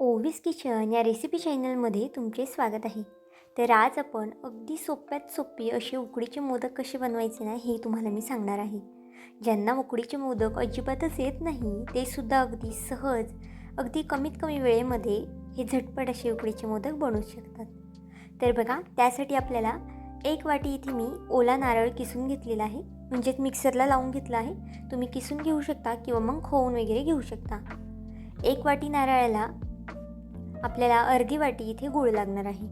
ओवीस kitchen या recipe चॅनलमध्ये तुमचे स्वागत आहे. तर आज आपण अगदी सोप्यात सोपी असे उकडीचे मोदक कसे बनवायचे ना हे तुम्हाला मी सांगणार आहे. ज्यांना उकडीचे मोदक अजिबातच येत नाही ते सुद्धा अगदी सहज अगदी कमीत कमी वेळेमध्ये हे झटपट असे उकडीचे मोदक बनवू शकतात. तर बघा त्यासाठी आपल्याला एक वाटी इथे मी ओला नारळ किसून घेतलेला आहे. म्हणजेच मिक्सरला लावून घेतला आहे. तुम्ही किसून घेऊ शकता किंवा मग खोवून वगैरे घेऊ शकता. एक वाटी नारळाला आपल्याला अर्धी वाटी इथे गूळ लागणार आहे.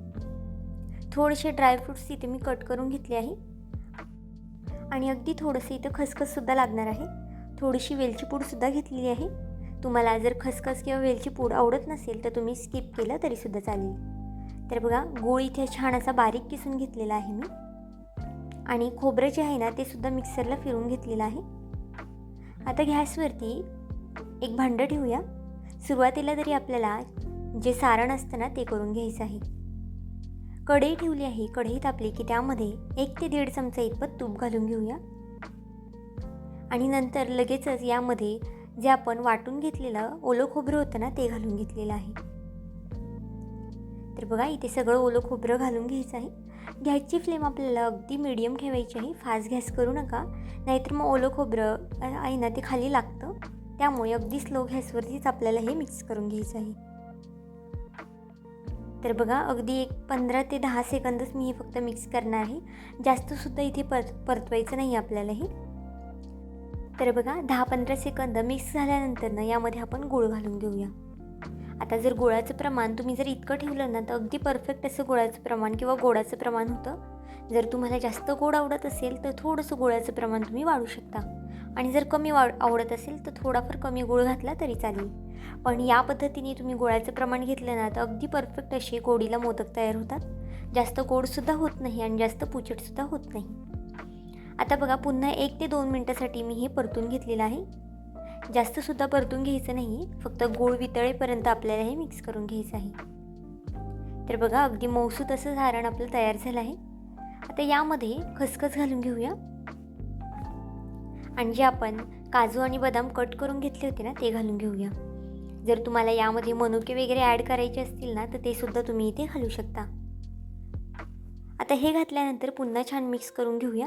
थोडेसे ड्रायफ्रूट्स इथे मी कट करून घेतले आहे. आणि अगदी थोडंसं इथं खसखससुद्धा लागणार आहे. थोडीशी वेलची पूडसुद्धा घेतलेली आहे. तुम्हाला जर खसखस किंवा वेलची पूड आवडत नसेल तर तुम्ही स्किप केलं तरीसुद्धा चालेल. तर बघा गूळ इथे छान असा बारीक किसून घेतलेला आहे मी. आणि खोबरं जे आहे ना ते सुद्धा मिक्सरला फिरून घेतलेलं आहे. आता गॅसवरती एक भांडं ठेवूया. सुरुवातीला तरी आपल्याला जे सारण असतं ना ते करून घ्यायचं आहे. कढई ठेवली आहे. कढई तापली की त्यामध्ये एक ते दीड चमचा इतपत तूप घालून घेऊया. आणि नंतर लगेचच यामध्ये जे आपण वाटून घेतलेलं ओलं खोबरं होतं ना ते घालून घेतलेलं आहे. तर बघा इथे सगळं ओलं खोबरं घालून घ्यायचं आहे. गॅसची फ्लेम आपल्याला अगदी मिडियम ठेवायची आहे. फास्ट गॅस करू नका. नाहीतर मग ओलं खोबरं आहे ना ते खाली लागतं. त्यामुळे अगदी स्लो गॅसवरतीच आपल्याला हे मिक्स करून घ्यायचं आहे. तर बघा अगदी एक पंधरा ते दहा सेकंदच मी हे फक्त मिक्स करणार आहे. जास्तसुद्धा इथे पर परतवायचं नाही आपल्याला हे तर बघा दहा पंधरा सेकंद मिक्स झाल्यानंतर ना यामध्ये आपण गूळ घालून घेऊया. आता जर गुळाचं प्रमाण तुम्ही जर इतकं ठेवलं ना तर अगदी परफेक्ट असं गुळाचं प्रमाण किंवा गोडाचं प्रमाण होतं. जर तुम्हाला जास्त गोड आवडत असेल तर थोडंसं गुळाचं प्रमाण तुम्ही वाढू शकता. आणि जर कमी वाव आवडत असेल तर थोडाफार कमी गुळ घातला तरी चालेल. पण या पद्धतीने तुम्ही गोळ्याचं प्रमाण घेतलं ना तर अगदी परफेक्ट असे गोडीला मोदक तयार होतात. जास्त गोडसुद्धा होत नाही आणि जास्त पुचटसुद्धा होत नाही. आता बघा पुन्हा एक ते दोन मिनटासाठी मी हे परतून घेतलेलं आहे. जास्तसुद्धा परतून घ्यायचं नाही फक्त गोळ वितळेपर्यंत आपल्याला हे मिक्स करून घ्यायचं आहे. तर बघा अगदी मौसूत असं सारण आपलं तयार झालं आहे. आता यामध्ये खसखस घालून घेऊया. आणि जे आपण काजू आणि बदाम कट करून घेतले होते ना ते घालून घेऊया. जर तुम्हाला यामध्ये मनुके वगैरे ॲड करायचे असतील ना तर ते सुद्धा तुम्ही इथे घालू शकता. आता हे घातल्यानंतर पुन्हा छान मिक्स करून घेऊया.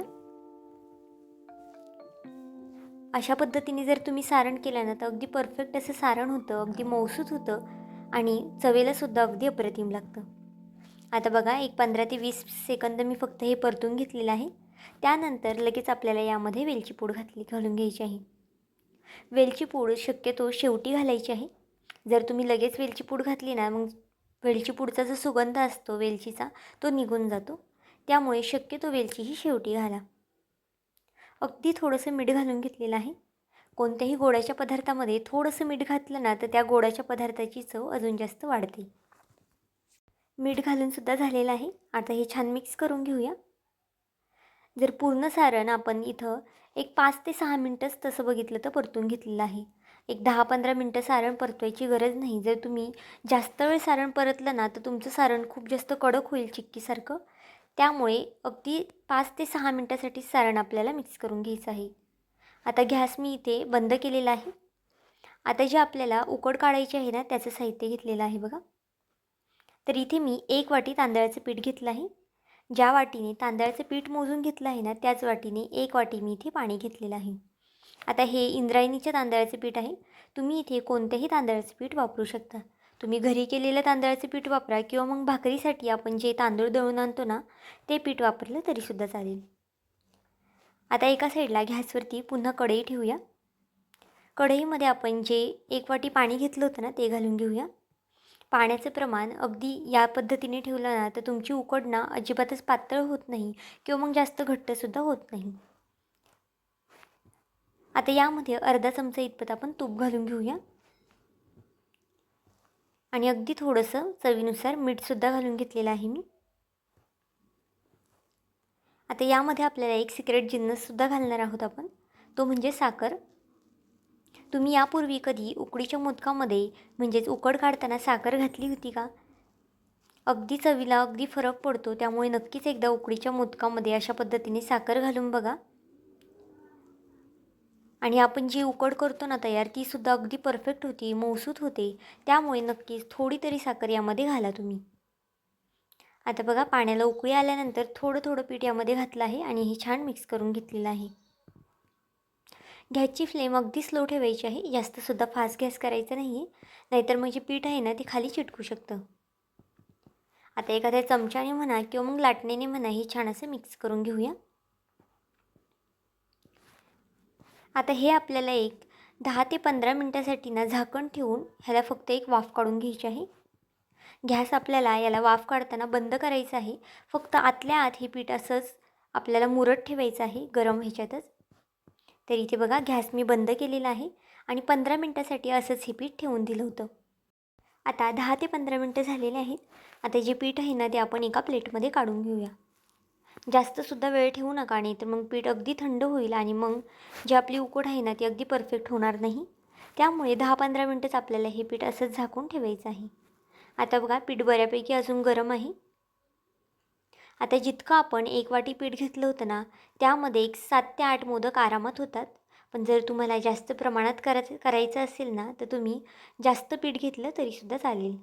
अशा पद्धतीने जर तुम्ही सारण केलं ना तर अगदी परफेक्ट असं सारण होतं अगदी मौसूत होतं आणि चवेलासुद्धा अगदी अप्रतिम लागतं. आता बघा एक पंधरा ते वीस सेकंद मी फक्त हे परतून घेतलेलं आहे. त्यानंतर लगेच आपल्याला यामध्ये वेलची पूड घातली घालून घ्यायची आहे. वेलची पूड शक्यतो शेवटी घालायची आहे. जर तुम्ही लगेच वेलची पूड घातली ना मग वेलची पूडचा जो सुगंध असतो वेलचीचा तो निघून जातो. त्यामुळे शक्यतो वेलची ही शेवटी घाला. अगदी थोडंसं मीठ घालून घेतलेलं आहे. कोणत्याही गोडाच्या पदार्थामध्ये थोडंसं मीठ घातलं ना तर त्या गोडाच्या पदार्थाची चव अजून जास्त वाढते. मीठ घालूनसुद्धा झालेलं आहे. आता हे छान मिक्स करून घेऊया. जर पूर्ण सारण आपण इथं एक पाच ते सहा मिनटंच तसं बघितलं तर परतून घेतलेलं आहे. एक दहा पंधरा मिनटं सारण परतवायची गरज नाही. जर तुम्ही जास्त वेळ सारण परतलं ना तर तुमचं सारण खूप जास्त कडक होईल चिक्कीसारखं. त्यामुळे अगदी पाच ते सहा मिनटासाठी सारण आपल्याला मिक्स करून घ्यायचं आहे. आता गॅस मी इथे बंद केलेला आहे. आता जे आपल्याला उकड काढायची आहे ना त्याचं साहित्य घेतलेलं आहे बघा. तर इथे मी एक वाटी तांदळाचं पीठ घेतलं आहे. ज्या वाटीने तांदळाचं पीठ मोजून घेतलं आहे ना त्याच वाटीने एक वाटी मी इथे पाणी घेतलेलं आहे. आता हे इंद्रायणीच्या तांदळाचं पीठ आहे. तुम्ही इथे कोणत्याही तांदळाचं पीठ वापरू शकता. तुम्ही घरी केलेलं तांदळाचं पीठ वापरा किंवा मग भाकरीसाठी आपण जे तांदूळ दळून आणतो ना ते पीठ वापरलं तरीसुद्धा चालेल. आता एका साईडला गॅसवरती पुन्हा कढई ठेवूया. कढईमध्ये आपण जे एक वाटी पाणी घेतलं होतं ना ते घालून घेऊया. पाण्याचं प्रमाण अगदी या पद्धतीने ठेवलं ना तर तुमची उकड ना अजिबातच पातळ होत नाही किंवा मग जास्त घट्टसुद्धा होत नाही. आता यामध्ये अर्धा चमचा इतपत आपण तूप घालून घेऊया. आणि अगदी थोडंसं चवीनुसार मीठसुद्धा घालून घेतलेलं आहे मी. आता यामध्ये आपल्याला एक सिक्रेट जिन्नससुद्धा घालणार आहोत आपण. तो म्हणजे साखर. तुम्ही यापूर्वी कधी उकडीच्या मोदकामध्ये म्हणजेच उकड काढताना साखर घातली होती का? अगदी चवीला अगदी फरक पडतो त्यामुळे नक्कीच एकदा उकडीच्या मोदकामध्ये अशा पद्धतीने साखर घालून बघा. आणि आपण जी उकड करतो ना तयार तीसुद्धा अगदी परफेक्ट होती मौसूत होते. त्यामुळे नक्कीच थोडी तरी साखर यामध्ये घाला तुम्ही. आता बघा पाण्याला उकळी आल्यानंतर थोडं थोडं पीठ यामध्ये घातलं आहे आणि हे छान मिक्स करून घेतलेलं आहे. गॅसची फ्लेम अगदी स्लो ठेवायची आहे. जास्तसुद्धा फास्ट गॅस करायचा नाही आहे नाहीतर मग जे पीठ आहे ना ते खाली चिटकू शकतं. आता एखाद्या चमच्याने म्हणा किंवा मग लाटणीने म्हणा हे छान असं मिक्स करून घेऊया. आता हे आपल्याला एक दहा ते पंधरा मिनटासाठी ना झाकण ठेवून ह्याला फक्त एक वाफ काढून घ्यायची आहे. गॅस आपल्याला याला वाफ काढताना बंद करायचं आहे. फक्त आतल्या आत हे पीठ असंच आपल्याला मुरत ठेवायचं आहे गरम ह्याच्यातच. तर इथे बघा गॅस मी बंद केलेला आहे आणि पंधरा मिनटासाठी असंच हे पीठ ठेवून दिलं होतं. आता दहा ते पंधरा मिनटं झालेले आहेत. आता जे पीठ आहे ना ते आपण एका प्लेटमध्ये काढून घेऊया. जास्तसुद्धा वेळ ठेवू नका नाही तर मग पीठ अगदी थंड होईल आणि मग जी आपली उकड आहे ना ती अगदी परफेक्ट होणार नाही. त्यामुळे दहा पंधरा मिनटंच आपल्याला हे पीठ असंच झाकून ठेवायचं आहे. आता बघा पीठ बऱ्यापैकी अजून गरम आहे. आता जितकं आपण एक वाटी पीठ घेतलं होतं ना त्यामध्ये एक सात ते आठ मोदक आरामात होतात. पण जर तुम्हाला जास्त प्रमाणात करायचं करायचं असेल ना तर तुम्ही जास्त पीठ घेतलं तरीसुद्धा चालेल.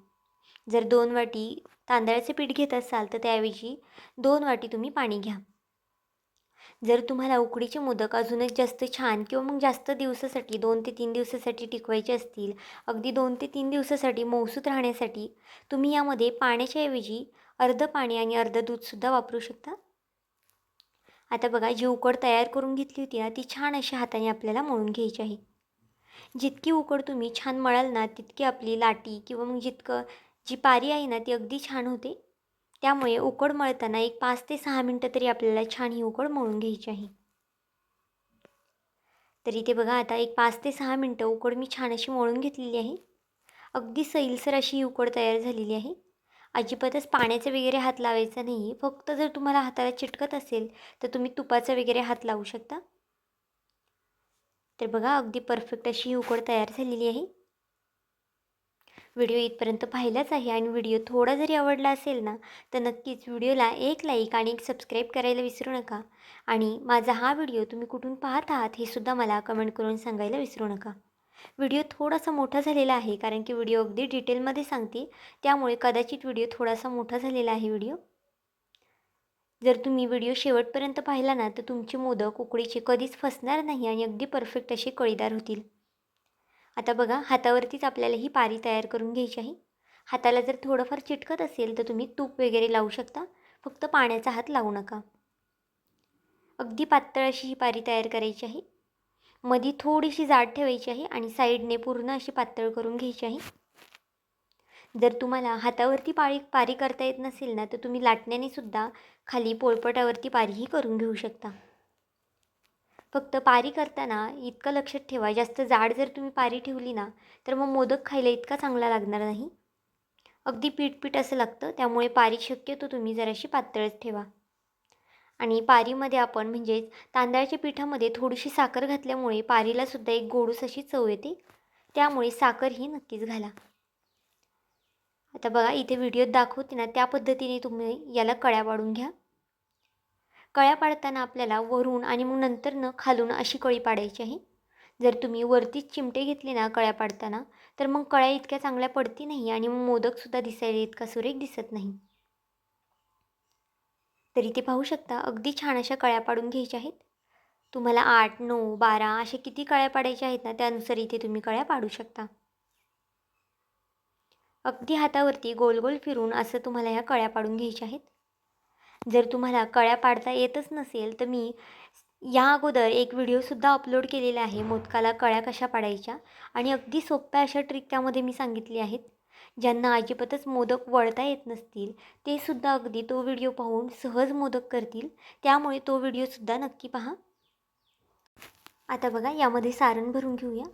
जर दोन वाटी तांदळाचे पीठ घेत असाल तर त्याऐवजी दोन वाटी तुम्ही पाणी घ्या. जर तुम्हाला उकडीचे मोदक अजूनच जास्त छान किंवा मग जास्त दिवसासाठी दोन ते तीन दिवसासाठी टिकवायचे असतील अगदी दोन ते तीन दिवसासाठी मौसूत राहण्यासाठी तुम्ही यामध्ये पाण्याच्या ऐवजी अर्ध पाणी आणि अर्ध दूधसुद्धा वापरू शकता. आता बघा जी उकड तयार करून घेतली होती ना ती छान अशी हाताने आपल्याला मळून घ्यायची आहे. जितकी उकड तुम्ही छान मळाल ना तितकी आपली लाटी किंवा मग जितकं जी पारी आहे ना ती अगदी छान होते. त्यामुळे उकड मळताना एक पाच ते सहा मिनटं तरी आपल्याला छान ही उकड मळून घ्यायची आहे. तर इथे बघा आता एक पाच ते सहा मिनटं उकड मी छान अशी मळून घेतलेली आहे. अगदी सैलसर अशी ही उकड तयार झालेली आहे. अजिबातच पाण्याचं वगैरे हात लावायचा नाही. आहे फक्त जर तुम्हाला हाताला चिटकत असेल तर तुम्ही तुपाचा वगैरे हात लावू शकता. तर बघा अगदी परफेक्ट अशी ही उकड तयार झालेली आहे. व्हिडिओ इथपर्यंत पाहिलाच आहे आणि व्हिडिओ थोडा जरी आवडला असेल ना तर नक्कीच व्हिडिओला एक लाईक आणि एक सबस्क्राईब करायला विसरू नका. आणि माझा हा व्हिडिओ तुम्ही कुठून पाहत आहात हे सुद्धा मला कमेंट करून सांगायला विसरू नका. व्हिडिओ थोडासा मोठा झालेला आहे कारण की व्हिडिओ अगदी डिटेलमध्ये सांगते. त्यामुळे कदाचित व्हिडिओ थोडासा मोठा झालेला आहे व्हिडिओ. जर तुम्ही व्हिडिओ शेवटपर्यंत पाहिला ना तर तुमचे मोदक उकडीचे कधीच फसणार नाही आणि अगदी परफेक्ट असे कळीदार होतील. आता बघा हातावरतीच आपल्याला ही पारी तयार करून घ्यायची आहे. हाताला जर थोडंफार चिटकत असेल तर तुम्ही तूप वगैरे लावू शकता. फक्त पाण्याचा हात लावू नका. अगदी पातळ अशी ही पारी तयार करायची आहे. मधी थोडीशी जाड ठेवायची आहे आणि साईडने पूर्ण अशी पातळ करून घ्यायची आहे. जर तुम्हाला हातावरती पाळी पारी करता येत नसेल ना तर तुम्ही लाटण्याने सुद्धा खाली पोळपटावरती पारीही करून घेऊ शकता. फक्त पारी करताना इतकं लक्षात ठेवा जास्त जाड जर तुम्ही पारी ठेवली ना तर मग मोदक खायला इतका चांगला लागणार नाही. अगदी पीठ पीठ असं लागतं त्यामुळे पारी शक्यतो तुम्ही जराशी पातळच ठेवा. आणि पारीमध्ये आपण म्हणजेच तांदळाच्या पिठामध्ये थोडीशी साखर घातल्यामुळे पारीलासुद्धा एक गोडूस अशी चव येते. त्यामुळे साखर ही नक्कीच घाला. आता बघा इथे व्हिडिओत दाखवते ना त्या पद्धतीने तुम्ही याला कळ्या पाडून घ्या. कळ्या पाडताना आपल्याला वरून आणि मग नंतर न खालून अशी कळी पाडायची आहे. जर तुम्ही वरतीच चिमटे घेतले ना कळ्या पाडताना तर मग कळ्या इतक्या चांगल्या पडती नाही आणि मग मोदकसुद्धा दिसायला इतका सुरेख दिसत नाही. तर इथे पाहू शकता. अगदी छान अशा कळ्या पाडून घ्यायच्या आहेत. तुम्हाला आठ नऊ बारा असे किती कळ्या पाडायच्या आहेत ना त्यानुसार इथे तुम्ही कळ्या पाडू शकता. अगदी हातावरती गोल गोल फिरून असं तुम्हाला ह्या कळ्या पाडून घ्यायच्या आहेत. जर तुम्हाला कळ्या पाडता येतच नसेल तर मी या अगोदर एक व्हिडिओसुद्धा अपलोड केलेला आहे. मोदकाला कळ्या कशा पाडायच्या? आणि अगदी सोप्या अशा ट्रिक त्यामध्ये मी सांगितली आहेत. ज्यांना अजिबातच मोदक वळता येत नसतील ते सुद्धा अगदी तो व्हिडिओ पाहून सहज मोदक करतील. त्यामुळे तो व्हिडिओसुद्धा नक्की पहा. आता बघा यामध्ये सारण भरून घेऊया.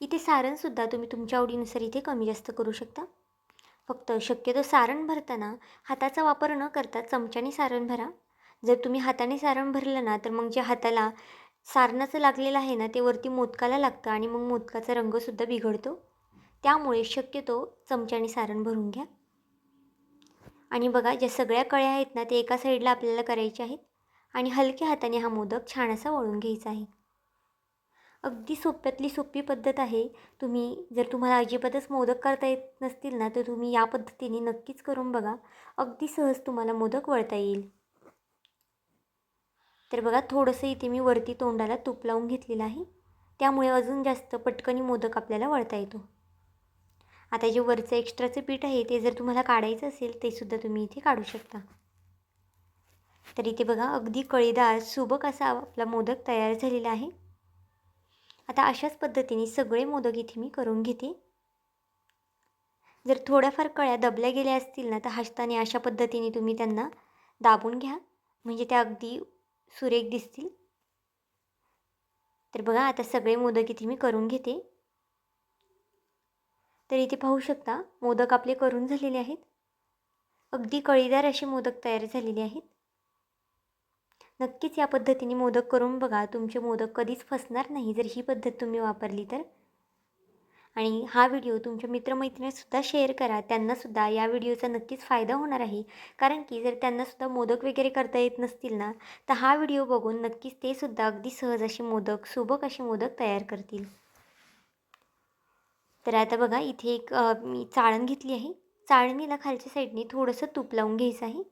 इथे सारणसुद्धा तुम्ही तुमच्या आवडीनुसार इथे कमी जास्त करू शकता. फक्त शक्यतो सारण भरताना हाताचा वापर न करता चमच्याने सारण भरा. जर तुम्ही हाताने सारण भरलं ना तर मग जे हाताला सारणाचं लागलेलं आहे ना ते वरती मोदकाला लागतं आणि मग मोदकाचा रंगसुद्धा बिघडतो. त्यामुळे शक्यतो चमच्याने सारण भरून घ्या. आणि बघा ज्या सगळ्या कळ्या आहेत ना ते एका साईडला आपल्याला करायच्या आहेत. आणि हलक्या हाताने हा मोदक छान असा वळून घ्यायचा आहे. अगदी सोप्यातली सोपी पद्धत आहे. तुम्ही जर तुम्हाला अजिबातच मोदक करता येत नसतील ना तर तुम्ही या पद्धतीने नक्कीच करून बघा. अगदी सहज तुम्हाला मोदक वळता येईल. तर बघा थोडंसं इथे मी वरती तोंडाला तूप लावून घेतलेलं आहे. त्यामुळे अजून जास्त पटकनी मोदक आपल्याला वळता येतो. आता जे वरचं एक्स्ट्राचं पीठ आहे ते जर तुम्हाला काढायचं असेल ते सुद्धा तुम्ही इथे काढू शकता. तर इथे बघा अगदी कळीदार सुबक असा आपला मोदक तयार झालेला आहे. आता अशाच पद्धतीने सगळे मोदक इथे मी करून घेते. जर थोड्याफार कळ्या दबल्या गेल्या असतील ना तर हसताने अशा पद्धतीने तुम्ही त्यांना दाबून घ्या. म्हणजे त्या अगदी सुरेख दिसतील. तर बघा आता सगळे मोदक इथे मी करून घेते. तर इथे पाहू शकता मोदक आपले करून झालेले आहेत. अगदी कळीदार असे मोदक तयार झालेले आहेत. नक्कीच या पद्धतीने मोदक करून बघा तुमचे मोदक कधीच फसणार नाही. जर ही पद्धत तुम्ही वापरली तर. आणि हा व्हिडिओ तुमच्या मित्रमैत्रिणीसुद्धा शेअर करा. त्यांनासुद्धा या व्हिडिओचा नक्कीच फायदा होणार आहे. कारण की जर त्यांनासुद्धा मोदक वगैरे करता येत नसतील ना तर हा व्हिडिओ बघून नक्कीच ते सुद्धा अगदी सहज असे मोदक सुबक असे मोदक तयार करतील. तर आता बघा इथे एक मी चाळण घेतली आहे. चाळणीला खालच्या साईडने थोडंसं तूप लावून घ्यायचं आहे.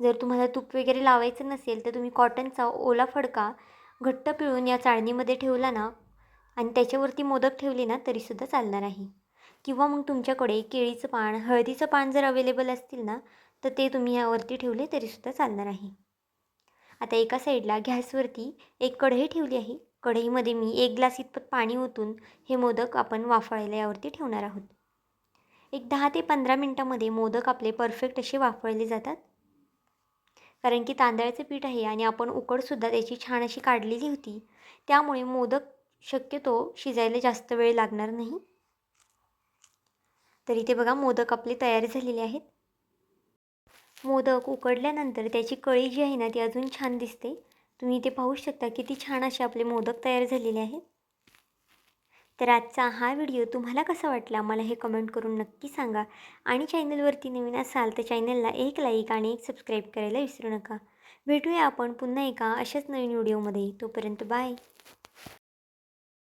जर तुम्हाला तूप वगैरे लावायचं नसेल तर तुम्ही कॉटनचा ओला फडका घट्ट पिळून या चाळणीमध्ये ठेवला ना आणि त्याच्यावरती मोदक ठेवले ना तरीसुद्धा चालणार आहे. किंवा मग तुमच्याकडे केळीचं पान हळदीचं पान जर अवेलेबल असतील ना तर ते तुम्ही यावरती ठेवले तरीसुद्धा चालणार आहे. आता एका साईडला गॅसवरती एक कढई ठेवली आहे. कढईमध्ये मी एक ग्लास इतपत पाणी ओतून हे मोदक आपण वाफळायला यावरती ठेवणार आहोत. एक दहा ते पंधरा मिनटामध्ये मोदक आपले परफेक्ट असे वाफळले जातात. कारण की तांदळाचं पीठ आहे आणि आपण उकडसुद्धा त्याची छान अशी काढलेली होती. त्यामुळे मोदक शक्यतो शिजायला जास्त वेळ लागणार नाही. तर इथे बघा मोदक आपले तयार झालेले आहेत. मोदक उकडल्यानंतर त्याची कळी जी आहे ना ती अजून छान दिसते. तुम्ही इथे पाहू शकता किती छान असे आपले मोदक तयार झालेले आहेत. तर आजचा हा व्हिडिओ तुम्हाला कसा वाटला मला हे कमेंट करून नक्की सांगा. आणि चॅनलवरती नवीन असाल तर चॅनलला एक लाईक आणि एक सबस्क्राईब करायला विसरू नका. भेटूया आपण पुन्हा एका अशाच नवीन व्हिडिओमध्ये तोपर्यंत बाय